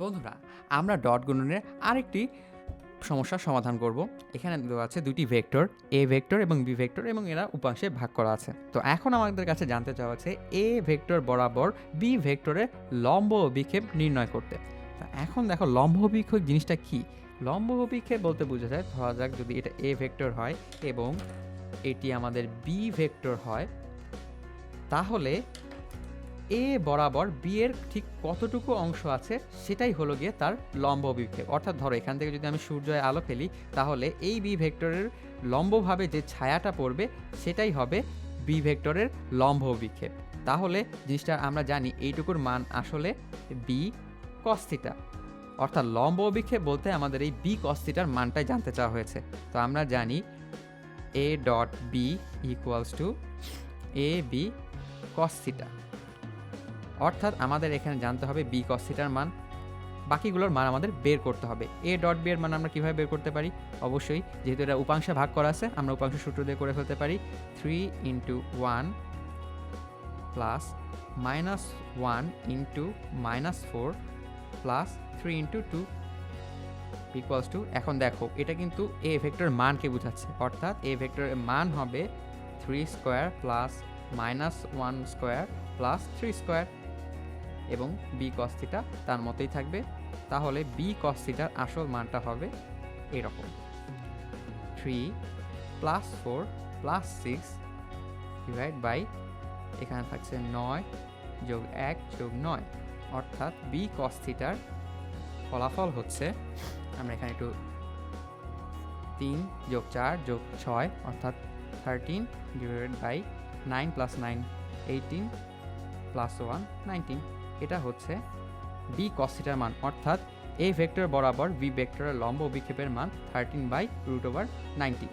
বন্ধুরা, আমরা ডট গুণনের আরেকটি সমস্যার সমাধান করব। এখানে দেওয়া আছে দুটি ভেক্টর, এ ভেক্টর এবং বি ভেক্টর এবং এরা উপাংশে ভাগ করা আছে। তো এখন আমাদের কাছে জানতে চাওয়া আছে এ ভেক্টর বরাবর বি ভেক্টরের লম্ব অভিক্ষেপ নির্ণয় করতে। এখন দেখো, লম্ব অভিক্ষেপ জিনিসটা কি? লম্ব অভিক্ষেপ বলতে বোঝা যায়, ধরা যাক যদি এটা এ ভেক্টর হয় এবং এটি আমাদের বি ভেক্টর হয়, তাহলে এ বরাবর বি এর ঠিক কতটুকু অংশ আছে সেটাই হলো গিয়ে তার লম্ব অভিক্ষেপ অর্থাৎ ধরো, এখান থেকে যদি আমি সূর্যের আলো ফেলি, তাহলে এই বি ভেক্টরের লম্বভাবে যে ছায়াটা পড়বে, সেটাই হবে বি ভেক্টরের লম্ব অভিক্ষেপ তাহলে জিনিসটা আমরা জানি এইটুকুর মান আসলে বি কস্তিটা অর্থাৎ লম্ব অভিক্ষেপ বলতে আমাদের এই বি কস্তিটার মানটাই জানতে চাওয়া হয়েছে। তো আমরা জানি A dot B equals to A B cos theta অর্থাৎ আমাদের এখানে জানতে হবে বি কস্থিটার মান। বাকিগুলোর মান আমাদের বের করতে হবে। এ ডট বি এর মান আমরা কীভাবে বের করতে পারি? অবশ্যই যেহেতু এটা উপাংশে ভাগ করা আছে, আমরা উপাংশ সূত্র দিয়ে করে ফেলতে পারি। Three into one plus minus one into minus four plus three into two equals to এখন দেখো, এটা কিন্তু এ ভেক্টরের মানকে বোঝাচ্ছে। অর্থাৎ এ ভেক্টরের মান হবে three square plus minus one square plus three square এবং বি কস্তিটা তার মতোই থাকবে। তাহলে বি কস্তিটার আসল মানটা হবে এরকম। Three plus four plus six divide by এখানে থাকছে নয় যোগ এক যোগ নয়। অর্থাৎ বি কস্থিটার ফলাফল হচ্ছে, আমরা এখানে একটু তিন যোগ চার যোগ ছয়, অর্থাৎ thirteen divided by nine plus nine eighteen plus one nineteen এটা হচ্ছে বি কসিটার মান, অর্থাৎ এ ভেক্টর বরাবর বি ভেক্টরের লম্ব অভিক্ষেপের মান thirteen by root over nineteen